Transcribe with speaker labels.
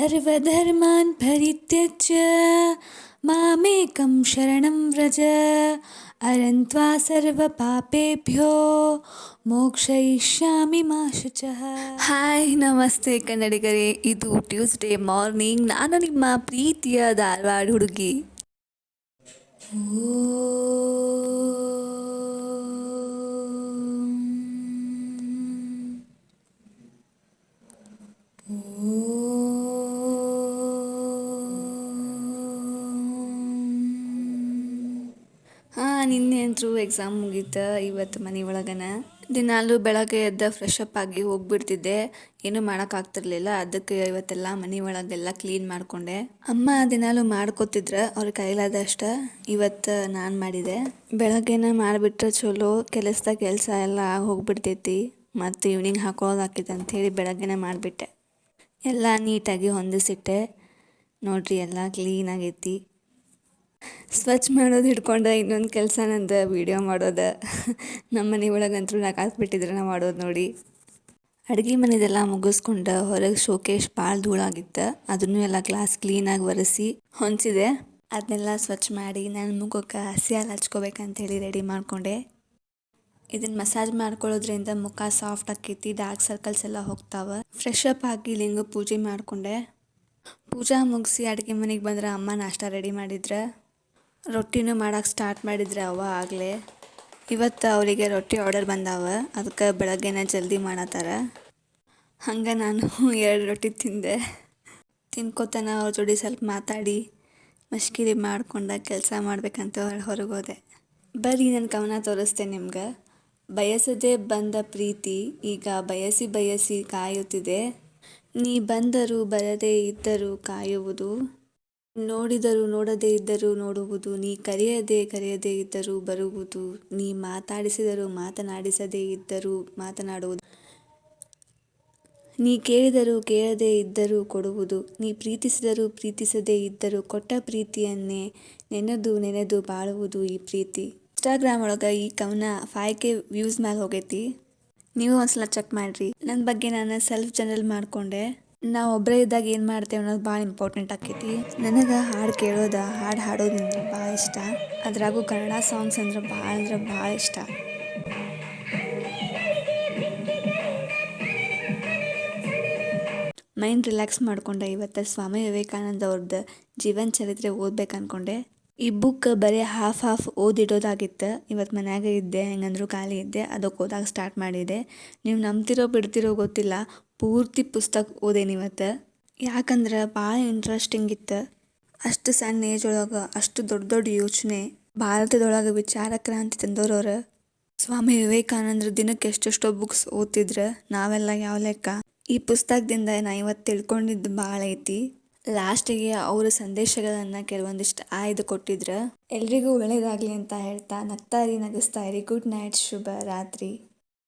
Speaker 1: सर्वधर्मान् परित्यज्य मामेकं शरणं व्रज अहं त्वा सर्वपापेभ्यो ಮೋಕ್ಷಯಿಷ್ಯಾಮಿ ಮಾ ಶುಚಃ ಹಾಯ್ ನಮಸ್ತೆ ಕನ್ನಡಿಗರೇ ಇದು ಟ್ಯೂಸ್ಡೇ ಮಾರ್ನಿಂಗ್ ನಾನು ನಿಮ್ಮ ಪ್ರೀತಿಯ ಧಾರವಾಡ ಹುಡುಗಿ ಹಾಂ ನಿನ್ನೆ ಅಂತೂ ಎಕ್ಸಾಮ್ ಮುಗೀತು, ಇವತ್ತು ಮನೆ ಒಳಗನ. ದಿನಾಲು ಬೆಳಗ್ಗೆ ಎದ್ದ ಫ್ರೆಶ್ ಅಪ್ ಆಗಿ ಹೋಗ್ಬಿಡ್ತಿದ್ದೆ. ಏನೂ ಮಾಡೋಕ್ಕಾಗ್ತಿರ್ಲಿಲ್ಲ ಅದಕ್ಕೆ ಇವತ್ತೆಲ್ಲ ಮನೆ ಒಳಗೆಲ್ಲ ಕ್ಲೀನ್ ಮಾಡಿಕೊಂಡೆ. ಅಮ್ಮ ದಿನಾಲು ಮಾಡ್ಕೊತಿದ್ರ, ಅವ್ರ ಕೈಲಾದಷ್ಟ. ಇವತ್ತು ನಾನು ಮಾಡಿದೆ. ಬೆಳಗ್ಗೆನ ಮಾಡಿಬಿಟ್ರೆ ಚಲೋ, ಕೆಲಸದ ಕೆಲಸ ಎಲ್ಲ ಹೋಗ್ಬಿಡ್ತೈತಿ. ಮತ್ತು ಈವ್ನಿಂಗ್ ಅಂತ ಅಂಥೇಳಿ ಬೆಳಗ್ಗೆನೇ ಮಾಡಿಬಿಟ್ಟೆ. ಎಲ್ಲ ನೀಟಾಗಿ ಹೊಂದಿಸಿಟ್ಟೆ. ನೋಡ್ರಿ, ಎಲ್ಲ ಕ್ಲೀನ್ ಆಗೈತಿ. ಸ್ವಚ್ಛ ಮಾಡೋದು ಹಿಡ್ಕೊಂಡೆ ಇನ್ನೊಂದು ಕೆಲಸ ನಂದು ವೀಡಿಯೋ ಮಾಡೋದು. ನಮ್ಮ ಮನೆ ಒಳಗಂತೂ ನಾ ಕಾಸ್ಬಿಟ್ಟಿದ್ರೆ ನಾ ಮಾಡೋದು ನೋಡಿ. ಅಡುಗೆ ಮನೆದೆಲ್ಲ ಮುಗಿಸ್ಕೊಂಡು ಹೊರಗೆ ಶೋಕೇಶ್ ಭಾಳ ಧೂಳಾಗಿತ್ತು. ಅದನ್ನು ಎಲ್ಲ ಗ್ಲಾಸ್ ಕ್ಲೀನಾಗಿ ಒರೆಸಿ ಹೊಂಚಿದೆ ಅದನ್ನೆಲ್ಲ ಸ್ವಚ್ಛ ಮಾಡಿ ನನ್ನ ಮುಖಕ್ಕೆ ಹಸಿ ಹಾಲು ಹಚ್ಕೋಬೇಕಂತೇಳಿ ರೆಡಿ ಮಾಡಿಕೊಂಡೆ. ಇದನ್ನು ಮಸಾಜ್ ಮಾಡ್ಕೊಳ್ಳೋದ್ರಿಂದ ಮುಖ ಸಾಫ್ಟ್ ಆಕೈತಿ ಡಾರ್ಕ್ ಸರ್ಕಲ್ಸ್ ಎಲ್ಲ ಹೋಗ್ತಾವೆ. ಫ್ರೆಶ್ ಅಪ್ ಆಗಿ ಲಿಂಗ ಪೂಜೆ ಮಾಡಿಕೊಂಡೆ. ಪೂಜಾ ಮುಗಿಸಿ ಅಡುಗೆ ಮನೆಗೆ ಬಂದ್ರೆ ಅಮ್ಮ ನಾಷ್ಟ ರೆಡಿ ಮಾಡಿದ್ರೆ. ರೊಟ್ಟಿನೂ ಮಾಡಕ್ಕೆ ಸ್ಟಾರ್ಟ್ ಮಾಡಿದ್ರೆ ಅವ ಆಗಲೇ. ಇವತ್ತು ಅವರಿಗೆ ರೊಟ್ಟಿ ಆರ್ಡರ್ ಬಂದಾವ. ಅದಕ್ಕೆ ಬೆಳಗ್ಗೆನೇ ಜಲ್ದಿ ಮಾಡತ್ತಾರ. ಹಂಗೆ ನಾನು ಎರಡು ರೊಟ್ಟಿ ತಿಂದೆ. ತಿನ್ಕೋತನ ಅವ್ರ ಜೋಡಿ ಸ್ವಲ್ಪ ಮಾತಾಡಿ ಮಶ್ಕಿರಿ ಮಾಡ್ಕೊಂಡ ಕೆಲಸ ಮಾಡ್ಬೇಕಂತ ಹೊರಗೆ ಹೋದೆ ಬರ್ರಿ ನನ್ನ ಕವನ ತೋರಿಸ್ತೆ ನಿಮ್ಗೆ. ಬಯಸದೆ ಬಂದ ಪ್ರೀತಿ ಈಗ ಬಯಸಿ ಬಯಸಿ ಕಾಯುತ್ತಿದೆ. ನೀ ಬಂದರೂ ಬರದೇ ಇದ್ದರೂ ಕಾಯುವುದು. ನೋಡಿದರೂ ನೋಡದೇ ಇದ್ದರೂ ನೋಡುವುದು, ನೀ ಕರೆಯದೇ ಕರೆಯದೇ ಇದ್ದರೂ ಬರುವುದು, ನೀ ಮಾತಾಡಿಸಿದರೂ ಮಾತನಾಡಿಸದೇ ಇದ್ದರೂ ಮಾತನಾಡುವುದು. ನೀ ಕೇಳಿದರೂ ಕೇಳದೇ ಇದ್ದರೂ ಕೊಡುವುದು, ನೀ ಪ್ರೀತಿಸಿದರೂ ಪ್ರೀತಿಸದೇ ಇದ್ದರೂ ಕೊಟ್ಟ ಪ್ರೀತಿಯನ್ನೇ ನೆನೆದು ನೆನೆದು ಬಾಳುವುದು ಈ ಪ್ರೀತಿ. ಇನ್ಸ್ಟಾಗ್ರಾಮ್ ಒಳಗೆ ಈ ಕವನ ಫೈವ್ ಕೆ ವ್ಯೂಸ್ ಮೇಲೆ ಹೋಗೈತಿ. ನೀವು ಒಂದ್ಸಲ ಚೆಕ್ ಮಾಡಿರಿ. ನನ್ನ ಬಗ್ಗೆ ನಾನು ಸೆಲ್ಫ್ ಜನರಲ್ ಮಾಡಿಕೊಂಡೆ. ನಾವು ಒಬ್ಬರೇ ಇದ್ದಾಗ ಏನು ಮಾಡ್ತೇವೆ ಅನ್ನೋದು ಭಾಳ ಇಂಪಾರ್ಟೆಂಟ್ ಆಕೈತಿ. ನನಗೆ ಹಾಡು ಕೇಳೋದು, ಹಾಡು ಹಾಡೋದು ಅಂದ್ರೆ ಭಾಳ ಇಷ್ಟ. ಅದ್ರಾಗೂ ಕನ್ನಡ ಸಾಂಗ್ಸ್ ಅಂದ್ರೆ ಭಾಳ ಅಂದ್ರೆ ಭಾಳ ಇಷ್ಟ. ಮೈಂಡ್ ರಿಲ್ಯಾಕ್ಸ್ ಮಾಡಿಕೊಂಡೆ ಇವತ್ತು ಸ್ವಾಮಿ ವಿವೇಕಾನಂದ ಅವ್ರದ್ದು ಜೀವನ ಚರಿತ್ರೆ ಓದ್ಬೇಕು ಅಂದ್ಕೊಂಡೆ ಈ ಬುಕ್ ಬರೀ ಹಾಫ್ ಹಾಫ್ ಓದಿಡೋದಾಗಿತ್ತು. ಇವತ್ತು ಮನ್ಯಾಗ ಇದ್ದೆ, ಹೆಂಗಂದ್ರೂ ಖಾಲಿ ಇದ್ದೆ ಅದಕ್ಕೆ ಓದಾಗ ಸ್ಟಾರ್ಟ್ ಮಾಡಿದೆ. ನೀವು ನಂಬ್ತಿರೋ ಬಿಡ್ತಿರೋ ಗೊತ್ತಿಲ್ಲ ಪೂರ್ತಿ ಪುಸ್ತಕ ಓದೇನಿ ಇವತ್ತು ಯಾಕಂದ್ರೆ ಭಾಳ ಇಂಟ್ರೆಸ್ಟಿಂಗ್ ಇತ್ತು. ಅಷ್ಟು ಸಣ್ಣ ಏಜ್ ಒಳಗೆ, ಅಷ್ಟು ದೊಡ್ಡ ದೊಡ್ಡ ಯೋಚನೆ, ಭಾರತದೊಳಗೆ ವಿಚಾರ ಕ್ರಾಂತಿ ತಂದವ್ರವ್ರು ಸ್ವಾಮಿ ವಿವೇಕಾನಂದ್ರ ದಿನಕ್ಕೆ ಎಷ್ಟೆಷ್ಟೋ ಬುಕ್ಸ್ ಓದ್ತಿದ್ರೆ ನಾವೆಲ್ಲ ಯಾವ ಲೆಕ್ಕ? ಈ ಪುಸ್ತಕದಿಂದ ನಾ ಇವತ್ತು ತಿಳ್ಕೊಂಡಿದ್ದು ಭಾಳ ಐತಿ. ಲಾಸ್ಟಿಗೆ ಅವರ ಸಂದೇಶಗಳನ್ನು ಕೆಲವೊಂದಿಷ್ಟು ಆಯ್ದು ಕೊಟ್ಟಿದ್ರು. ಎಲ್ರಿಗೂ ಒಳ್ಳೇದಾಗಲಿ ಅಂತ ಹೇಳ್ತಾ ನಗ್ತಾ ಇರಿ, ನಗಿಸ್ತಾ ಇರಿ. ಗುಡ್ ನೈಟ್ ಶುಭ ರಾತ್ರಿ.